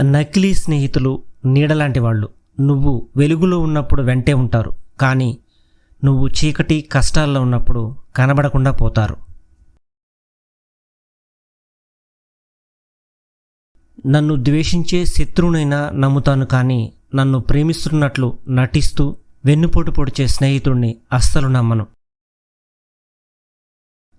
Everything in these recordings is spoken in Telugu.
నకిలీ స్నేహితులు నీడలాంటి వాళ్ళు. నువ్వు వెలుగులో ఉన్నప్పుడు వెంటే ఉంటారు. కానీ నువ్వు చీకటి కష్టాల్లో ఉన్నప్పుడు కనబడకుండా పోతారు. నన్ను ద్వేషించే శత్రువునైనా నమ్ముతాను కానీ నన్ను ప్రేమిస్తున్నట్లు నటిస్తూ వెన్నుపోటు పొడిచే స్నేహితుడిని అస్సలు నమ్మను.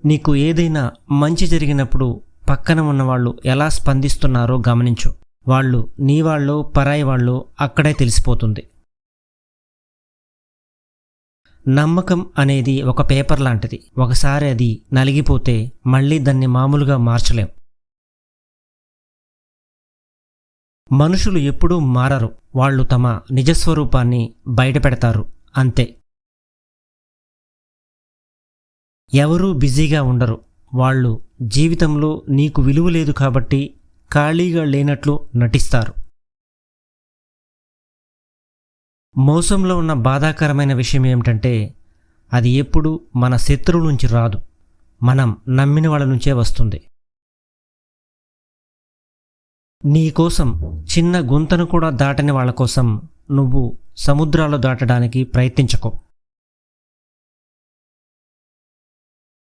నీకు ఏదైనా మంచి జరిగినప్పుడు పక్కన ఉన్నవాళ్ళు ఎలా స్పందిస్తున్నారో గమనించు. వాళ్ళు నీ వాళ్ళు పరాయి వాళ్ళు అక్కడే తెలిసిపోతుంది. నమ్మకం అనేది ఒక పేపర్ లాంటిది. ఒకసారి అది నలిగిపోతే మళ్ళీ దాన్ని మామూలుగా మార్చలేం. మనుషులు ఎప్పుడూ మారరు. వాళ్ళు తమ నిజస్వరూపాన్ని బయటపెడతారు. అంతే. ఎవరూ బిజీగా ఉండరు. వాళ్ళు జీవితంలో నీకు విలువ లేదు కాబట్టి ఖాళీగా లేనట్లు నటిస్తారు. మోసంలో ఉన్న బాధాకరమైన విషయం ఏమిటంటే అది ఎప్పుడు మన శత్రువు నుంచి రాదు. మనం నమ్మిన వాళ్ళ నుంచే వస్తుంది. నీ కోసం చిన్న గుంతను కూడా దాటని వాళ్ళ కోసం నువ్వు సముద్రాలు దాటడానికి ప్రయత్నించకు.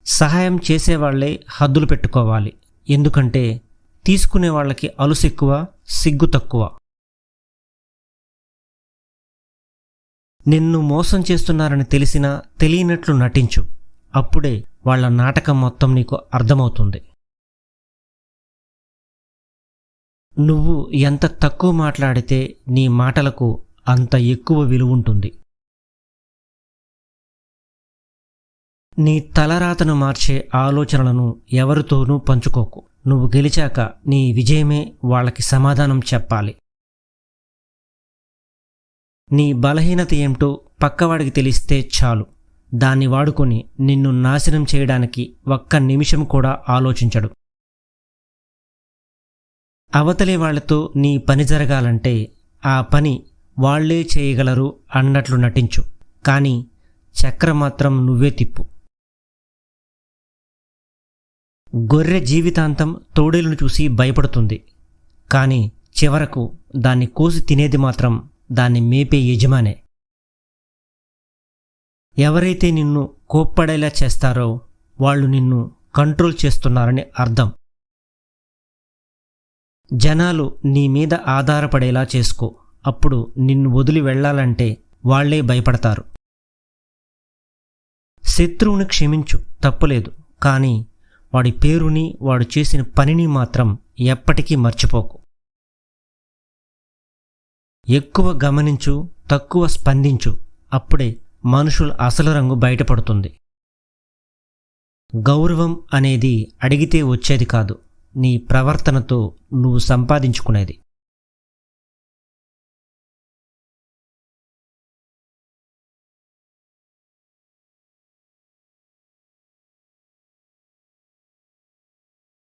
సహాయం చేసేవాళ్ళే హద్దులు పెట్టుకోవాలి. ఎందుకంటే తీసుకునే వాళ్ళకి అలుసు ఎక్కువ సిగ్గు తక్కువ. నిన్ను మోసం చేస్తున్నారని తెలిసినా తెలియనట్లు నటించు. అప్పుడే వాళ్ళ నాటకం మొత్తం నీకు అర్థమవుతుంది. నువ్వు ఎంత తక్కువ మాట్లాడితే నీ మాటలకు అంత ఎక్కువ విలువ ఉంటుంది. నీ తలరాతను మార్చే ఆలోచనలను ఎవరితోనూ పంచుకోకు. నువ్వు గెలిచాక నీ విజయమే వాళ్ళకి సమాధానం చెప్పాలి. నీ బలహీనత ఏమిటో పక్కవాడికి తెలిస్తే చాలు. దాన్ని వాడుకొని నిన్ను నాశనం చేయడానికి ఒక్క నిమిషం కూడా ఆలోచించడు. అవతలి వాళ్ళతో నీ పని జరగాలంటే ఆ పని వాళ్ళే చేయగలరు అన్నట్లు నటించు. కానీ చక్ర మాత్రం నువ్వే తిప్పు. గొర్రె జీవితాంతం తోడేలును చూసి భయపడుతుంది. కానీ చివరకు దాన్ని కోసి తినేది మాత్రం దాన్ని మేపే యజమానే. ఎవరైతే నిన్ను కోప్పడేలా చేస్తారో వాళ్ళు నిన్ను కంట్రోల్ చేస్తున్నారని అర్థం. జనాలు నీ మీద ఆధారపడేలా చేసుకో. అప్పుడు నిన్ను వదిలి వెళ్ళాలంటే వాళ్ళే భయపడతారు. శత్రువుని క్షమించు తప్పులేదు. కానీ వాడి పేరుని వాడు చేసిన పనిని మాత్రం ఎప్పటికీ మర్చిపోకు. ఎక్కువ గమనించు తక్కువ స్పందించు అప్పుడే మనుషుల అసలు రంగు బయటపడుతుంది. గౌరవం అనేది అడిగితే వచ్చేది కాదు. నీ ప్రవర్తనతో నువ్వు సంపాదించుకునేది.